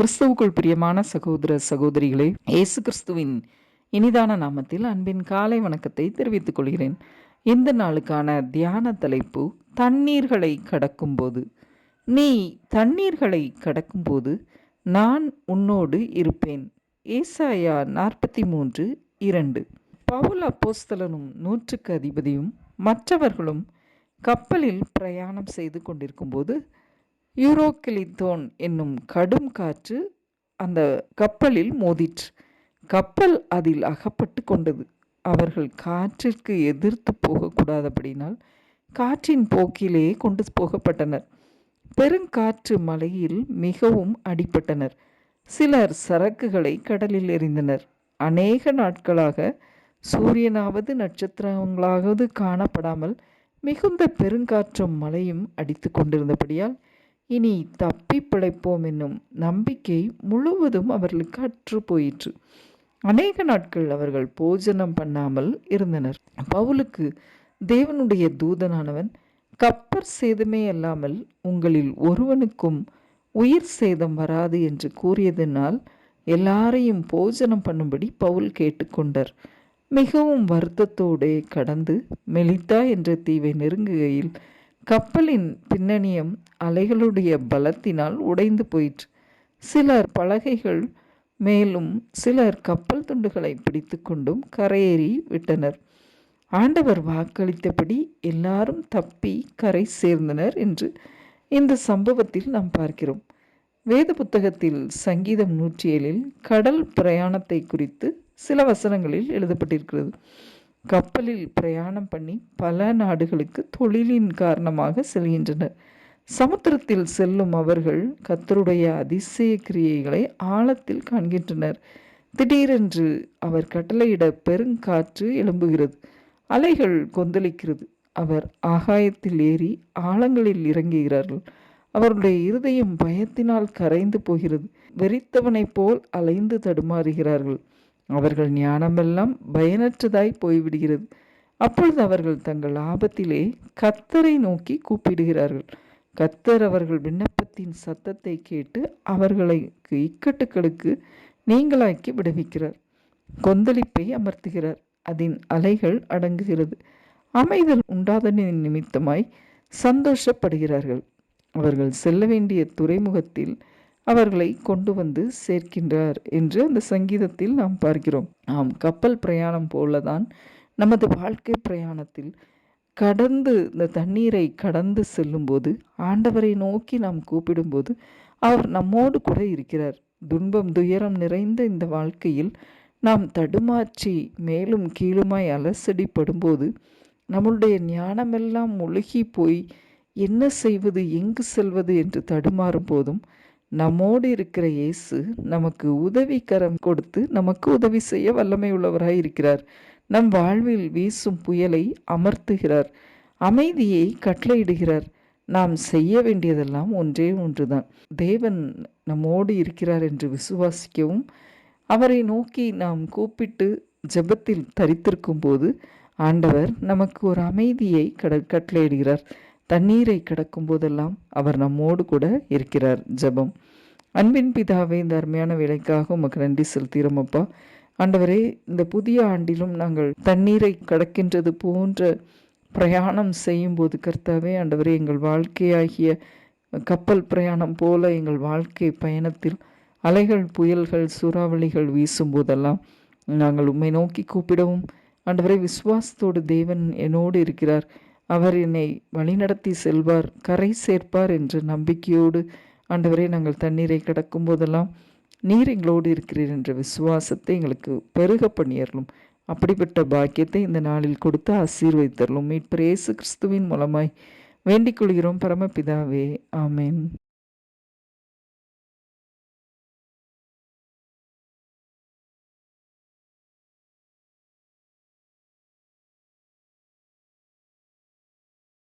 கிறிஸ்துவுக்குள் பிரியமான சகோதர சகோதரிகளே இயேசு கிறிஸ்துவின் இனிதான நாமத்தில் அன்பின் காலை வணக்கத்தை தெரிவித்துக் கொள்கிறேன். இந்த நாளுக்கான தியான தலைப்பு தண்ணீர்களை கடக்கும்போது. நீ தண்ணீர்களை கடக்கும்போது நான் உன்னோடு இருப்பேன். ஏசாயா நாற்பத்தி மூன்று இரண்டு. பவுல் அப்போஸ்தலனும் நூற்றுக்கு அதிபதியும் மற்றவர்களும் கப்பலில் பிரயாணம் செய்து கொண்டிருக்கும்போது யூரோக்கிளித்தோன் என்னும் கடும் காற்று அந்த கப்பலில் மோதிற்று. கப்பல் அதில் அகப்பட்டு கொண்டது. அவர்கள் காற்றிற்கு எதிர்த்து போகக்கூடாதபடினால் காற்றின் போக்கிலே கொண்டு போகப்பட்டனர். பெருங்காற்று மலையில் மிகவும் அடிபட்டனர். சிலர் சரக்குகளை கடலில் எறிந்தனர். அநேக நாட்களாக சூரியனாவது நட்சத்திரங்களாவது காணப்படாமல் மிகுந்த பெருங்காற்றும் மழையும் அடித்து கொண்டிருந்தபடியால் இனி தப்பி பிழைப்போம் என்னும் நம்பிக்கை முழுவதும் அவர்களுக்கு அற்று போயிற்று. அநேக நாட்கள் அவர்கள் போஜனம் பண்ணாமல் இருந்தனர். பவுலுக்கு தேவனுடைய தூதனானவன் கப்பர் சேதமே அல்லாமல் உங்களில் ஒருவனுக்கும் உயிர் சேதம் வராது என்று கூறியதனால் எல்லாரையும் போஜனம் பண்ணும்படி பவுல் கேட்டுக்கொண்டார். மிகவும் வருத்தத்தோடே கடந்து மெலித்தா என்ற தீவை நெருங்குகையில் கப்பலின் பின்னணியம் அலைகளுடைய பலத்தினால் உடைந்து போயிற்று. சிலர் பலகைகள் மேலும் சிலர் கப்பல் துண்டுகளை பிடித்து கொண்டும் கரையேறி விட்டனர். ஆண்டவர் வாக்களித்தபடி எல்லாரும் தப்பி கரை சேர்ந்தனர் என்று இந்த சம்பவத்தில் நாம் பார்க்கிறோம். வேத புத்தகத்தில் சங்கீதம் நூற்றி ஏழில் கடல் பிரயாணத்தை குறித்து சில வசனங்களில் எழுதப்பட்டிருக்கிறது. கப்பலில் பிரயாணம் பண்ணி பல நாடுகளுக்கு தொழிலின் காரணமாக செல்கின்றனர். சமுத்திரத்தில் செல்லும் அவர்கள் கத்தருடைய அதிசய கிரியைகளை ஆழத்தில் காண்கின்றனர். திடீரென்று அவர் கட்டளையிட பெருங்காற்று எழும்புகிறது. அலைகள் கொந்தளிக்கிறது. அவர் ஆகாயத்தில் ஏறி ஆழங்களில் இறங்குகிறார்கள். அவருடைய இருதயம் பயத்தினால் கரைந்து போகிறது. வெறித்தவனைப் போல் அலைந்து தடுமாறுகிறார்கள். அவர்கள் ஞானமெல்லாம் பயனற்றதாய் போய்விடுகிறது. அப்பொழுது அவர்கள் தங்கள் ஆபத்திலே கத்தரை நோக்கி கூப்பிடுகிறார்கள். கத்தர் அவர்கள் விண்ணப்பத்தின் சத்தத்தை கேட்டு அவர்களுக்கு இக்கட்டுகளுக்கு நீங்களாக்கி விடுவிக்கிறார். கொந்தளிப்பை அமர்த்துகிறார். அதன் அலைகள் அடங்குகிறது. அமைதல் உண்டாதனின் நிமித்தமாய் சந்தோஷப்படுகிறார்கள். அவர்கள் செல்ல வேண்டிய துறைமுகத்தில் அவர்களை கொண்டு வந்து சேர்க்கின்றார் என்று அந்த சங்கீதத்தில் நாம் பார்க்கிறோம். ஆம் கப்பல் பிரயாணம் போலதான் நமது வாழ்க்கை பிரயாணத்தில் கடந்து இந்த தண்ணீரை கடந்து செல்லும்போது ஆண்டவரை நோக்கி நாம் கூப்பிடும்போது அவர் நம்மோடு கூட இருக்கிறார். துன்பம் துயரம் நிறைந்த இந்த வாழ்க்கையில் நாம் தடுமாற்றி மேலும் கீழுமாய் அலசடிப்படும்போது நம்மளுடைய ஞானமெல்லாம் முழுகி போய் என்ன செய்வது எங்கு செல்வது என்று தடுமாறும் போதும் நம்மோடு இருக்கிற இயேசு நமக்கு உதவிக்கரம் கொடுத்து நமக்கு உதவி செய்ய வல்லமை உள்ளவராய் இருக்கிறார். நம் வாழ்வில் வீசும் புயலை அமர்த்துகிறார். அமைதியை கட்டளையிடுகிறார். நாம் செய்ய வேண்டியதெல்லாம் ஒன்றே ஒன்றுதான். தேவன் நம்மோடு இருக்கிறார் என்று விசுவாசிக்கவும் அவரை நோக்கி நாம் கூப்பிட்டு ஜெபத்தில் தரித்திருக்கும் போது ஆண்டவர் நமக்கு ஒரு அமைதியை கட கட்டளையிடுகிறார். தண்ணீரை கடக்கும் போதெல்லாம் அவர் நம்மோடு கூட இருக்கிறார் ஜபம். அன்பின் பிதாவே இந்த அருமையான வேலைக்காக உமக்கு நன்றி செலுத்துகிறோம் அப்பா. ஆண்டவரே இந்த புதிய ஆண்டிலும் நாங்கள் தண்ணீரை கடக்கின்றது போன்ற பிரயாணம் செய்யும்போது கர்த்தாவே ஆண்டவரே எங்கள் வாழ்க்கையாகிய கப்பல் பிரயாணம் போல எங்கள் வாழ்க்கை பயணத்தில் அலைகள் புயல்கள் சூறாவளிகள் வீசும்போதெல்லாம் நாங்கள் உண்மை நோக்கி கூப்பிடவும் ஆண்டவரை விசுவாசத்தோடு தேவன் என்னோடு இருக்கிறார். அவர் என்னை வழிநடத்தி செல்வார் கரை சேர்ப்பார் என்ற நம்பிக்கையோடு. ஆண்டவரே நாங்கள் தண்ணீரை கடக்கும் போதெல்லாம் நீர் எங்களோடு இருக்கிறீர் என்ற விசுவாசத்தை எங்களுக்கு பெருக பண்ணியறலும் அப்படிப்பட்ட பாக்கியத்தை இந்த நாளில் கொடுத்து ஆசீர்வைத்தரலும் மீட்பர் இயேசு கிறிஸ்துவின் மூலமாய் வேண்டிக் கொள்கிறோம். பரமபிதாவே ஆமேன்.